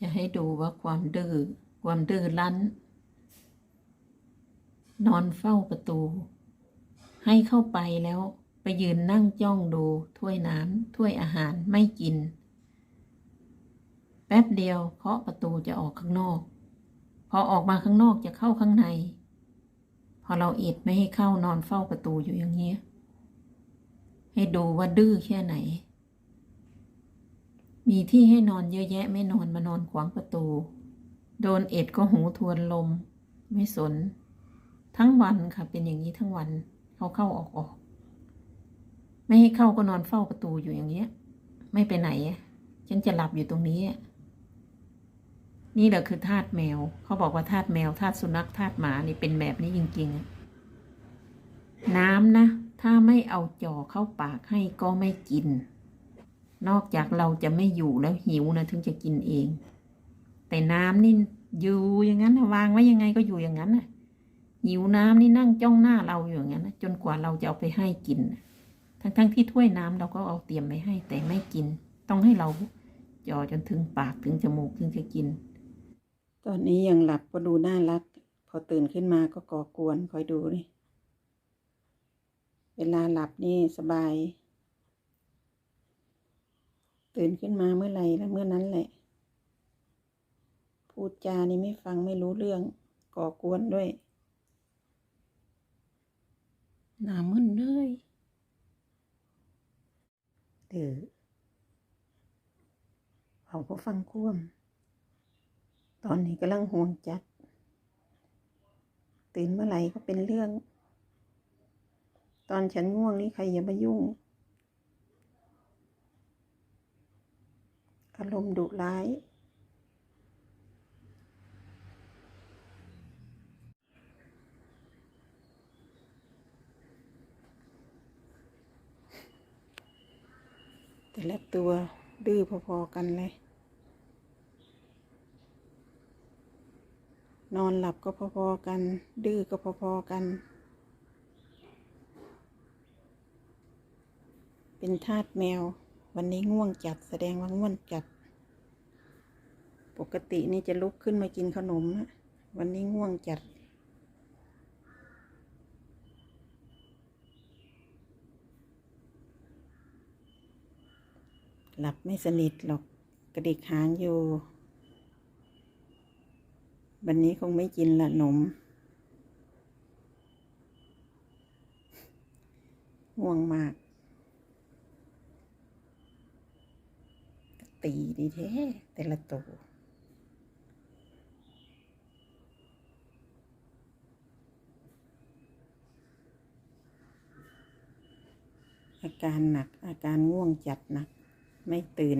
จะให้ดูว่าความดื้อความดื้อรั้น นอนเฝ้าประตู ให้เข้าไปแล้วไปยืนนั่งจ้องดูถ้วยน้ำถ้วยอาหารไม่กิน แป๊บเดียวเคาะประตูจะออกข้างนอก พอออกมาข้างนอกจะเข้าข้างใน พอเราอิดไม่ให้เข้านอนเฝ้าประตูอยู่อย่างเงี้ยให้ดูว่าดื้อแค่ไหน มีที่ให้นอนเยอะแยะไม่นอนมานอนขวางประตู โดนเอ็ดก็หูทวนลม ไม่สน ทั้งวันค่ะเป็นอย่างนี้ทั้งวันเขาเข้าออกออก ไม่ให้เข้าก็นอนเฝ้าประตูอยู่อย่างเงี้ย ไม่ไปไหน ฉันจะหลับอยู่ตรงนี้ นี่แหละคือทาสแมว เขาบอกว่าทาสแมวทาสสุนัขทาสหมานี่เป็นแบบนี้จริงๆ น้ำนะ ถ้าไม่เอาจ่อเข้าปากให้ก็ไม่กิน นอกจากเราจะไม่อยู่แล้วหิวนะถึงจะกินเอง แต่น้ำนี่อยู่อย่างนั้นวางไว้ยังไงก็อยู่อย่างนั้นน่ะหิวน้ำนี่นั่งจ้องหน้าเราอยู่อย่างนั้นนะจนกว่าเราจะเอาไปให้กินทั้งๆที่ถ้วยน้ำเราก็เอาเตรียมไว้ให้แต่ไม่กิน ต้องให้เราจ่อจนถึงปากถึงจมูกถึงจะกิน ตอนนี้ยังหลับก็ดูน่ารัก พอตื่นขึ้นมาก็ก่อกวนคอยดูนี่เวลาหลับนี่สบาย ตื่นขึ้นมาเมื่อไหร่แล้วเมื่อนั้นแหละ พูดจานี่ไม่ฟังไม่รู้เรื่อง ก่อกวนด้วย หนามึนเลยเดือเขาก็ฟังควม ตอนนี้กำลังห่วงจัด ตื่นเมื่อไหร่ก็เป็นเรื่อง ตอนฉันง่วงนี่ใครอย่ามายุ่งารมณ์ดุร้าย แต่ละตัวดื้อพอๆกันเลย นอนหลับก็พอๆกัน ดื้อก็พอๆกัน เป็นทาสแมววันนี้ง่วงจัดแสดงว่าง่วงจัด ปกตินี่จะลุกขึ้นมากินขนมนะวันนี้ง่วงจัด หลับไม่สนิทหรอกกระดิกหางอยู่ วันนี้คงไม่กินละหนม ง่วงมาก ตีดีแท้แต่ละตัว อาการหนักอาการง่วงจัดหนัก ไม่ตื่น